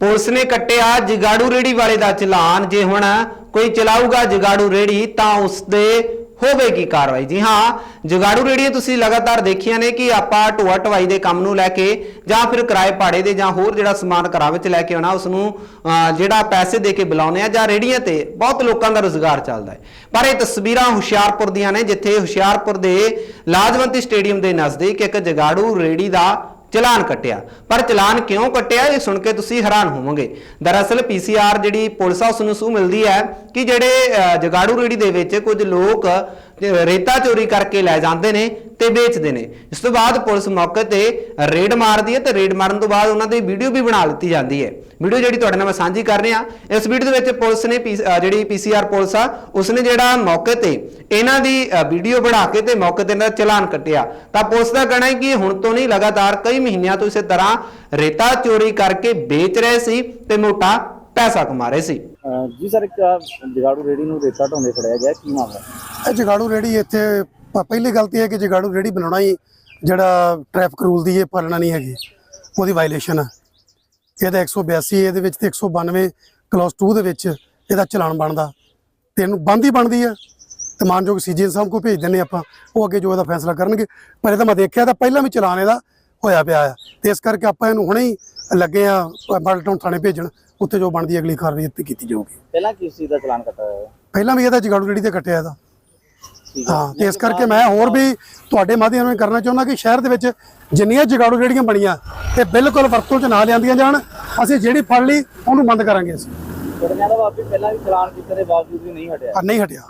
Police ਨੇ ਕੱਟਿਆ ਜਗਾੜੂ ਰੇੜੀ ਵਾਲੇ ਦਾ ਚਲਾਨ। ਜੇ ਹੁਣ ਕੋਈ ਚਲਾਊਗਾ ਜਗਾੜੂ ਰੇੜੀ ਤਾਂ ਉਸ ਦੇ ਹੋਵੇਗੀ ਕਾਰਵਾਈ। ਜੀ ਹਾਂ ਜਗਾੜੂ ਰੇੜੀਆਂ ਤੁਸੀਂ ਲਗਾਤਾਰ ਦੇਖੀਆਂ ਨੇ ਕਿ ਆਪਾਂ ਢੋਆ ਢਵਾਈ ਦੇ ਕੰਮ ਨੂੰ ਲੈ ਕੇ ਜਾਂ ਫਿਰ ਕਿਰਾਏ ਪਾੜੇ ਦੇ ਜਾਂ ਹੋਰ ਜਿਹੜਾ ਸਮਾਨ ਘਰਾਂ ਵਿੱਚ ਲੈ ਕੇ ਆਉਣਾ ਉਸ ਨੂੰ ਅਹ, ਜਿਹੜਾ ਪੈਸੇ ਦੇ ਕੇ ਬੁਲਾਉਂਦੇ ਆ ਜਾਂ ਰੇੜੀਆਂ ਤੇ ਬਹੁਤ ਲੋਕਾਂ ਦਾ ਰੋਜ਼ਗਾਰ ਚੱਲਦਾ ਹੈ। ਪਰ ਇਹ ਤਸਵੀਰਾਂ ਹੁਸ਼ਿਆਰਪੁਰ ਦੀਆਂ ਨੇ ਜਿੱਥੇ ਹੁਸ਼ਿਆਰਪੁਰ ਦੇ ਲਾਜਵੰਤੀ ਸਟੇਡੀਅਮ ਦੇ ਨਜ਼ਦੀਕ ਇੱਕ ਜਗਾੜੂ ਰੇੜੀ ਦਾ ਚਲਾਨ ਕੱਟਿਆ। ਪਰ ਚਲਾਨ ਕਿਉਂ ਕੱਟਿਆ ਇਹ ਸੁਣ ਕੇ ਤੁਸੀਂ ਹੈਰਾਨ ਹੋਵੋਗੇ। ਦਰਅਸਲ ਪੀਸੀਆਰ ਜਿਹੜੀ ਪੁਲਿਸ ਆ ਉਸ ਨੂੰ ਸੂਹ ਮਿਲਦੀ ਹੈ ਕਿ ਜਿਹੜੇ ਅਹ, ਜਗਾੜੂ ਰੇੜੀ ਦੇ ਵਿੱਚ ਕੁਝ ਲੋਕ ਰੇਤਾ ਚੋਰੀ ਕਰਕੇ ਲੈ ਜਾਂਦੇ ਨੇ ਤੇ ਵੇਚਦੇ ਨੇ। ਇਸ ਤੋਂ ਬਾਅਦ ਪੁਲਿਸ ਮੌਕੇ ਤੇ ਰੇਡ ਮਾਰਦੀ ਹੈ ਤੇ ਰੇਡ ਮਾਰਨ ਤੋਂ ਬਾਅਦ ਉਹਨਾਂ ਦੀ ਵੀਡੀਓ ਵੀ ਬਣਾ ਲਿੱਤੀ ਜਾਂਦੀ ਹੈ। ਵੀਡੀਓ ਜਿਹੜੀ ਤੁਹਾਡੇ ਨਾਲ ਮੈਂ ਸਾਂਝੀ ਕਰ ਰਿਹਾ, ਇਸ ਵੀਡੀਓ ਦੇ ਵਿੱਚ ਪੁਲਿਸ ਨੇ ਜਿਹੜੀ ਪੀਸੀਆਰ ਪੁਲਿਸ ਆ, ਉਸਨੇ ਜਿਹੜਾ ਮੌਕੇ ਤੇ ਇਹਨਾਂ ਦੀ ਵੀਡੀਓ ਬਣਾ ਕੇ ਤੇ ਮੌਕੇ ਤੇ ਇਹਨਾਂ ਦਾ ਚਲਾਨ ਕੱਟਿਆ। ਤਾਂ ਪੁਲਿਸ ਦਾ ਕਹਿਣਾ ਹੈ ਕਿ ਹੁਣ ਤੋਂ ਨਹੀਂ, ਲਗਾਤਾਰ ਕਈ ਮਹੀਨਿਆਂ ਤੋਂ ਇਸੇ ਤਰ੍ਹਾਂ ਰੇਤਾ ਚੋਰੀ ਕਰਕੇ ਵੇਚ ਰਹੇ ਸੀ ਤੇ ਮੋਟਾ ਪੈਸਾ ਕਮਾ ਰਹੇ ਸੀ। ਜੀ ਸਰ, ਇੱਕ ਜਗਾੜੂ ਰੇੜੀ ਨੂੰ ਰੇਤਾ ਢੋਂਦੇ ਫੜਿਆ ਗਿਆ, ਕੀ ਮਾਮਲਾ? ਇਹ ਜਗਾੜੂ ਰੇੜੀ ਇੱਥੇ ਪਹਿਲੀ ਗਲਤੀ ਹੈ ਕਿ ਜਗਾੜੂ ਰੇੜੀ ਬਣਾਉਣਾ ਹੀ ਜਿਹੜਾ ਟ੍ਰੈਫਿਕ ਰੂਲ ਦੀ ਇਹ ਪਾਲਣਾ ਨਹੀਂ ਹੈਗੀ। ਉਹਦੀ ਵਾਇਲੇਸ਼ਨ ਹੈ ਇਹਦਾ 182 ਇਹਦੇ ਵਿੱਚ ਤੇ 192 ਕਲਾਸ 2 ਦੇ ਵਿੱਚ ਇਹਦਾ ਚਲਾਨ ਬਣਦਾ। ਤੇ ਇਹਨੂੰ ਬੰਦ ਹੀ ਬਣਦੀ ਹੈ ਤੇ ਮਾਨਯੋਗ ਸੀਜੀਐਨ ਸਾਹਿਬ ਕੋ ਭੇਜ ਦਿੰਨੇ ਆਪਾਂ। ਉਹ ਅੱਗੇ ਜੋ ਇਹਦਾ ਫੈਸਲਾ ਕਰਨਗੇ। ਪਰ ਇਹਦਾ ਮੈਂ ਦੇਖਿਆ ਤਾਂ ਪਹਿਲਾਂ ਵੀ ਚਲਾਨ ਇਹਦਾ ਹੋਇਆ ਪਿਆ ਆ। ਤੇ ਇਸ ਕਰਕੇ ਆਪਾਂ ਇਹਨੂੰ ਹੁਣੇ ਹੀ ਲੱਗੇ ਆ ਬਲਟਾਊਨ ਥਾਣੇ ਭੇਜਣ। ਉੱਥੇ ਜੋ ਬਣਦੀ ਅਗਲੀ ਕਾਰਵਾਈ ਕੀਤੀ ਜਾਊਗੀ। ਪਹਿਲਾਂ ਕਿਸ ਚੀਜ਼ ਦਾ ਚਲਾਨ ਕੱਟਿਆ ਹੋਇਆ? ਪਹਿਲਾਂ ਵੀ ਇਹਦਾ ਜਗਾੜੂ ਰੇੜੀ ਤੇ ਕੱਟਿਆ ਇਹਦਾ। ਹੈ। ਤੇ ਇਸ ਕਰਕੇ ਮੈਂ ਹੋਰ ਵੀ ਤੁਹਾਡੇ ਮਾਧਿਅਮ ਨਾਲ ਕਰਨਾ ਚਾਹੁੰਦਾ ਕਿ ਸ਼ਹਿਰ ਦੇ ਵਿੱਚ ਜਿੰਨੀਆਂ ਜਗਾੜੂ ਰੇੜੀਆਂ ਬਣੀਆਂ ਤੇ ਬਿਲਕੁਲ ਵਰਤੋਂ 'ਚ ਨਾ ਲਿਆਂਦੀਆਂ ਜਾਣ। ਅਸੀਂ ਜਿਹੜੀ ਫੜ ਲਈ ਉਹਨੂੰ ਬੰਦ ਕਰਾਂਗੇ ਅਸੀਂ। ਕੁੜੀਆਂ ਦਾ ਬਾਪੀ ਪਹਿਲਾਂ ਵੀ ਚਲਾਨ ਕੀਤੇ ਦੇ ਬਾਵਜੂਦ ਵੀ ਨਹੀਂ ਹਟਿਆ। ਪਰ ਨਹੀਂ ਹਟਿਆ।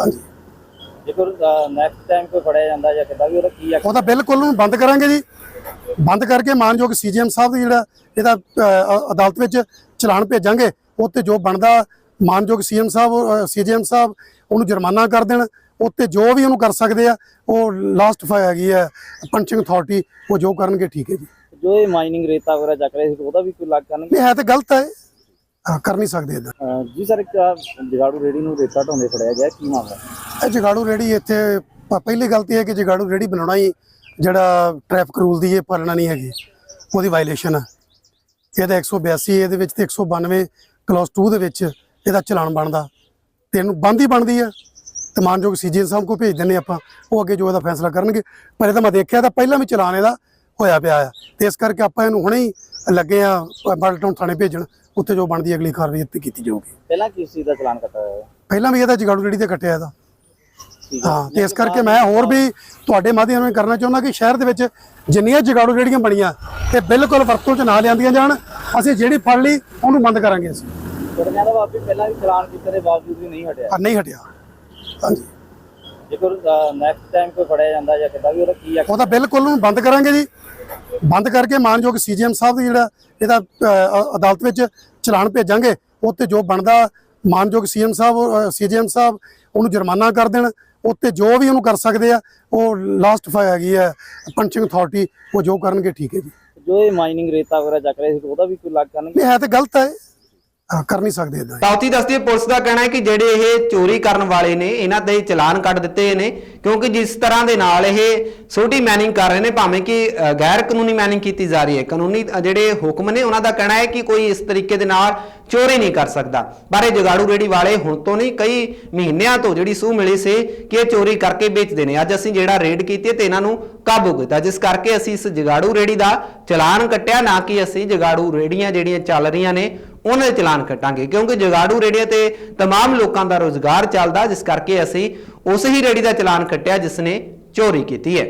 ਹਾਂਜੀ। ਜੇਕਰ ਨੈਕਸਟ ਟਾਈਮ ਕੋਈ ਫੜਿਆ ਜਾਂਦਾ ਜਾਂ ਕਿੱਦਾਂ ਵੀ ਉਹਦਾ ਕੀ ਉਹ ਤਾਂ ਬਿਲਕੁਲ ਉਹਨੂੰ ਬੰਦ ਕਰਾਂਗੇ ਜੀ। ਬੰਦ ਕਰਕੇ ਮਾਨਯੋਗ ਸੀਜੀਐਮ ਸਾਹਿਬ ਦੀ ਜਿਹੜਾ ਇਹਦਾ ਅਦਾਲਤ ਵਿੱਚ ਚਲਾਨ ਭੇਜਾਂਗੇ ਉੱਤੇ ਜੋ ਬਣਦਾ ਮਾਨਯੋਗ ਸੀਐਮ ਸਾਹਿਬ ਸੀਜੀਐਮ ਸਾਹਿਬ ਉਹਨੂੰ ਜੁਰਮਾਨਾ ਕਰ ਦੇਣ। ਉੱਤੇ ਜੋ ਵੀ ਉਹਨੂੰ ਕਰ ਸਕਦੇ ਆ ਉਹ ਲਾਸਟ ਹੈਗੀ ਹੈ ਪੰਚਿੰਗ ਅਥਾਰਟੀ ਉਹ ਜੋ ਕਰਨਗੇ ਠੀਕ ਹੈ ਜੀ। ਜੋ ਇਹ ਮਾਈਨਿੰਗ ਰੇਤਾ ਵਗੈਰਾ ਚੱਕ ਰਹੇ ਸੀ ਉਹਦਾ ਵੀ ਕੋਈ ਲੱਗ ਕਰਨਗੇ? ਨਹੀਂ ਹੈ ਤਾਂ ਗਲਤ ਹੈ। ਹਾਂ, ਕਰ ਨਹੀਂ ਸਕਦੇ ਇਦਾਂ। ਜੀ ਸਰ ਇੱਕ ਜਗਾੜੂ ਰੇੜੀ ਨੂੰ ਰੇਤਾ ਢੋਂਦੇ ਫੜਿਆ ਗਿਆ ਕੀ ਮਾਮਲਾ? ਇਹ ਜਗਾੜੂ ਰੇੜੀ ਇੱਥੇ ਪ- ਪਹਿਲੀ ਗਲਤੀ ਹੈ ਕਿ ਜਗਾੜੂ ਰੇੜੀ ਬਣਾਉਣਾ ਹੀ ਜਿਹੜਾ ਟ੍ਰੈਫਿਕ ਰੂਲ ਦੀ ਇਹ ਪਾਲਣਾ ਨਹੀਂ ਹੈਗੀ। ਉਹਦੀ ਵਾਇਲੇਸ਼ਨ ਹੈ ਇਹਦਾ 182 ਇਹਦੇ ਵਿੱਚ ਤੇ 192 ਕਲਾਸ 2 ਦੇ ਵਿੱਚ ਇਹਦਾ ਚਲਾਨ ਬਣਦਾ। ਤੇ ਇਹਨੂੰ ਬੰਦ ਹੀ ਬਣਦੀ ਹੈ ਤੇ ਮਾਨਯੋਗ ਸੀਜੀਐਨ ਸਾਹਿਬ ਕੋ ਭੇਜ ਦਿੰਨੇ ਆਪਾਂ ਉਹ ਅੱਗੇ ਜੋ ਇਹਦਾ ਫੈਸਲਾ ਕਰਨਗੇ। ਪਰ ਇਹਦਾ ਮੈਂ ਦੇਖਿਆ ਤਾਂ ਪਹਿਲਾਂ ਵੀ ਚਲਾਨ ਇਹਦਾ ਹੋਇਆ ਪਿਆ ਆ। ਤੇ ਇਸ ਕਰਕੇ ਆਪਾਂ ਇਹਨੂੰ ਹੁਣੇ ਹੀ ਲੱਗੇ ਆ ਬਲਟਾਊਨ ਥਾਣੇ ਭੇਜਣ ਉੱਥੇ ਜੋ ਬਣਦੀ ਅਗਲੀ ਕਾਰਵਾਈ ਉੱਤੇ ਕੀਤੀ ਜਾਊਗੀ। ਪਹਿਲਾਂ ਕਿਸ ਚੀਜ਼ ਦਾ ਚਲਾਨ ਕੱਟਿਆ ਹੋਇਆ? ਪਹਿਲਾਂ ਵੀ ਇਹਦਾ ਜਗਾੜੂ ਰੇੜੀ ਤੇ ਕੱਟਿਆ ਇਹਦਾ। ਹੈ ਤੇ ਇਸ ਕਰਕੇ ਮੈਂ ਹੋਰ ਵੀ ਤੁਹਾਡੇ ਮਾਧਿਅਮ ਨਾਲ ਕਰਨਾ ਚਾਹੁੰਦਾ ਕਿ ਸ਼ਹਿਰ ਦੇ ਵਿੱਚ ਜਿੰਨੀਆਂ ਜਗਾੜੂ ਰੇੜੀਆਂ ਬਣੀਆਂ ਤੇ ਬਿਲਕੁਲ ਵਰਤੋਂ 'ਚ ਨਾ ਲਿਆਂਦੀਆਂ ਜਾਣ। ਅਸੀਂ ਜਿਹੜੀ ਫੜ ਲਈ ਉਹਨੂੰ ਬੰਦ ਕਰਾਂਗੇ ਅਸੀਂ। ਕੁੜੀਆਂ ਦਾ ਬਾਪੀ ਪਹਿਲਾਂ ਵੀ ਚਲਾਨ ਕੀਤੇ ਦੇ ਬਾਵਜੂਦ ਵੀ ਨਹੀਂ ਹਟਿਆ। ਨਹੀਂ ਹਟਿਆ। ਹਾਂਜੀ। ਜੇਕਰ ਨੈਕਸਟ ਟਾਈਮ ਕੋਈ ਫੜਿਆ ਜਾਂਦਾ ਜਾਂ ਕਿੱਦਾਂ ਵੀ ਉਹਦਾ ਕੀ ਉਹ ਤਾਂ ਬਿਲਕੁਲ ਉਹਨੂੰ ਬੰਦ ਕਰਾਂਗੇ ਜੀ। ਬੰਦ ਕਰਕੇ ਮਾਨਯੋਗ ਸੀਜੀਐਮ ਸਾਹਿਬ ਦੀ ਜਿਹੜਾ ਇਹਦਾ ਅ, ਅਦਾਲਤ ਵਿੱਚ ਚਲਾਨ ਭੇਜਾਂਗੇ ਉੱਤੇ ਜੋ ਬਣਦਾ ਮਾਨਯੋਗ ਸੀਐਮ ਸਾਹਿਬ ਸੀਜੀਐਮ ਸਾਹਿਬ ਉਹਨੂੰ ਜੁਰਮਾਨਾ ਕਰ ਦੇਣ ਉੱਤੇ ਜੋ ਵੀ ਉਹਨੂੰ ਕਰ ਸਕਦੇ ਆ ਉਹ ਲਾਸਟ ਹੈਗੀ ਹੈ ਪੰਚਿੰਗ ਅਥਾਰਟੀ ਉਹ ਜੋ ਕਰਨਗੇ ਠੀਕ ਹੈ ਜੀ। ਜੋ ਇਹ ਮਾਈਨਿੰਗ ਰੇਤਾ ਵਗੈਰਾ ਚੱਕ ਰਹੇ ਸੀ ਉਹਦਾ ਵੀ ਕੋਈ ਲੱਗ ਕਰਨਗੇ? ਨਹੀਂ ਹੈ ਤਾਂ ਗਲਤ ਹੈ। ਹਾਂ, ਕਰ ਨਹੀਂ ਸਕਦੇ ਇਦਾਂ ਤਾਉਤੀ ਦੱਸਦੀ ਹੈ ਪੁਲਿਸ ਦਾ ਕਹਿਣਾ ਹੈ ਕਿ ਜਿਹੜੇ ਇਹ ਚੋਰੀ ਕਰਨ ਵਾਲੇ ਨੇ ਇਹਨਾਂ ਦੇ ਚਲਾਨ ਕੱਢ ਦਿੱਤੇ ਨੇ ਕਿਉਂਕਿ ਜਿਸ ਤਰ੍ਹਾਂ ਦੇ ਨਾਲ ਇਹ ਛੋਟੀ ਮੈਨਿੰਗ ਕਰ ਰਹੇ ਨੇ ਭਾਵੇਂ ਕਿ ਅ, ਗੈਰ ਕਾਨੂੰਨੀ ਮੈਨਿੰਗ ਕੀਤੀ ਜਾ ਰਹੀ ਹੈ। ਕਾਨੂੰਨੀ ਅ, ਜਿਹੜੇ ਹੁਕਮ ਨੇ ਉਹਨਾਂ ਦਾ ਕਹਿਣਾ ਹੈ ਕਿ ਕੋਈ ਇਸ ਤਰੀਕੇ ਦੇ ਨਾਲ ਚੋਰੀ ਨਹੀਂ ਕਰ ਸਕਦਾ। ਪਰ ਇਹ ਜਗਾੜੂ ਰੇੜੀ ਵਾਲੇ ਹੁਣ ਤੋਂ ਨਹੀਂ ਕਈ ਮਹੀਨਿਆਂ ਤੋਂ ਜਿਹੜੀ ਸੂਹ ਮਿਲੀ ਸੀ ਕਿ ਇਹ ਚੋਰੀ ਕਰਕੇ ਵੇਚਦੇ ਨੇ। ਅੱਜ ਅਸੀਂ ਜਿਹੜਾ ਰੇਡ ਕੀਤੀ ਹੈ ਤੇ ਇਹਨਾਂ ਨੂੰ ਕਾਬੂ ਕੀਤਾ। ਜਿਸ ਕਰਕੇ ਅਸੀਂ ਇਸ ਜਗਾੜੂ ਰੇੜੀ ਦਾ ਚਲਾਨ ਕੱਟਿਆ ਨਾ ਕਿ ਅਸੀਂ ਜਗਾੜੂ ਰੇੜੀਆਂ ਜਿਹੜੀਆਂ ਚੱਲ ਰਹੀਆਂ ਨੇ ਉਹਨਾਂ ਦੇ ਚਲਾਨ ਕੱਟਾਂਗੇ ਕਿਉਂਕਿ ਜਗਾੜੂ ਰੇੜੀਆਂ ਤੇ तमाम ਲੋਕਾਂ ਦਾ ਰੋਜ਼ਗਾਰ ਚੱਲਦਾ ਜਿਸ ਕਰਕੇ ਅਸੀਂ ਉਸ ਹੀ ਰੇੜੀ ਦਾ ਚਲਾਨ ਕੱਟਿਆ ਜਿਸ ਨੇ ਚੋਰੀ ਕੀਤੀ ਹੈ